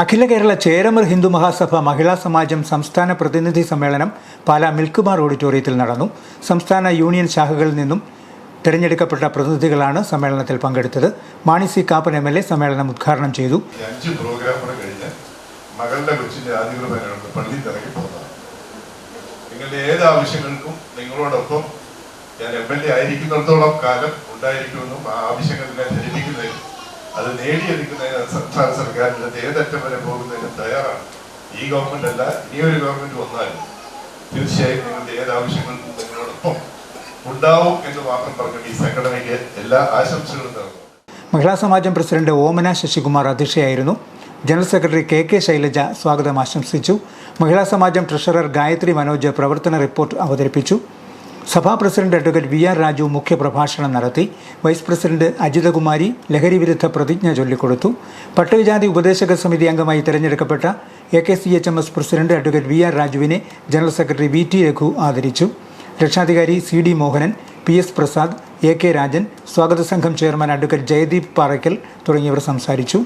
അഖില കേരള ചേരമർ ഹിന്ദു മഹാസഭ മഹിളാ സമാജം സംസ്ഥാന പ്രതിനിധി സമ്മേളനം പാലാ മിൽക്കുമാർ ഓഡിറ്റോറിയത്തിൽ നടന്നു. സംസ്ഥാന യൂണിയൻ ശാഖകളിൽ നിന്നും തിരഞ്ഞെടുക്കപ്പെട്ട പ്രതിനിധികളാണ് സമ്മേളനത്തിൽ പങ്കെടുത്തത്. Mani C Kappan M L A സമ്മേളനം ഉദ്ഘാടനം ചെയ്തു. മകളുടെ കൊച്ചിന്റെ ആദ്യകുർബാനയുണ്ട് പള്ളി തിറങ്ങി പോകുന്നത് നിങ്ങളുടെ ഏത് ആവശ്യങ്ങൾക്കും നിങ്ങളോടൊപ്പം ഞാൻ എം എൽ എ ആയിരിക്കുന്നിടത്തോളം കാലം ഉണ്ടായിരിക്കുമെന്നും ആ ധരിപ്പിക്കുന്നതിനും അത് നേടിയെടുക്കുന്നതിന് സംസ്ഥാന സർക്കാരിന്റെ ഏതറ്റം വരെ പോകുന്നതിന് തയ്യാറാണ്. ഈ ഗവൺമെന്റ് അല്ല ഇനിയൊരു ഗവൺമെന്റ് വന്നാലും തീർച്ചയായും നിങ്ങളുടെ ഏത് ആവശ്യങ്ങൾക്കും നിങ്ങളോടൊപ്പം ഉണ്ടാവും എന്ന് മാത്രം പറഞ്ഞു ഈ സംഘടനയ്ക്ക് എല്ലാ ആശംസകളും നേർന്നു. മഹിളാ സമാജം president Omana Sasikumar അധ്യക്ഷയായിരുന്നു. General secretary K K Shailaja സ്വാഗതം ആശംസിച്ചു. മഹിളാ സമാജം ട്രഷറർ ഗായത്രി മനോജ് പ്രവർത്തന റിപ്പോർട്ട് അവതരിപ്പിച്ചു. സഭാ president advocate V R Raju മുഖ്യപ്രഭാഷണം നടത്തി. വൈസ് പ്രസിഡന്റ് അജിതകുമാരി ലഹരി വിരുദ്ധ പ്രതിജ്ഞ ചൊല്ലിക്കൊടുത്തു. പട്ടികജാതി ഉപദേശക സമിതി അംഗമായി തിരഞ്ഞെടുക്കപ്പെട്ട A K C H M S president advocate V R രാജുവിനെ general secretary V T Raghu ആദരിച്ചു. രക്ഷാധികാരി C D Mohanan P S Prasad A K Rajan സ്വാഗത സംഘം ചെയർമാൻ അഡ്വക്കേറ്റ് ജയദീപ് പാറയ്ക്കൽ തുടങ്ങിയവർ സംസാരിച്ചു.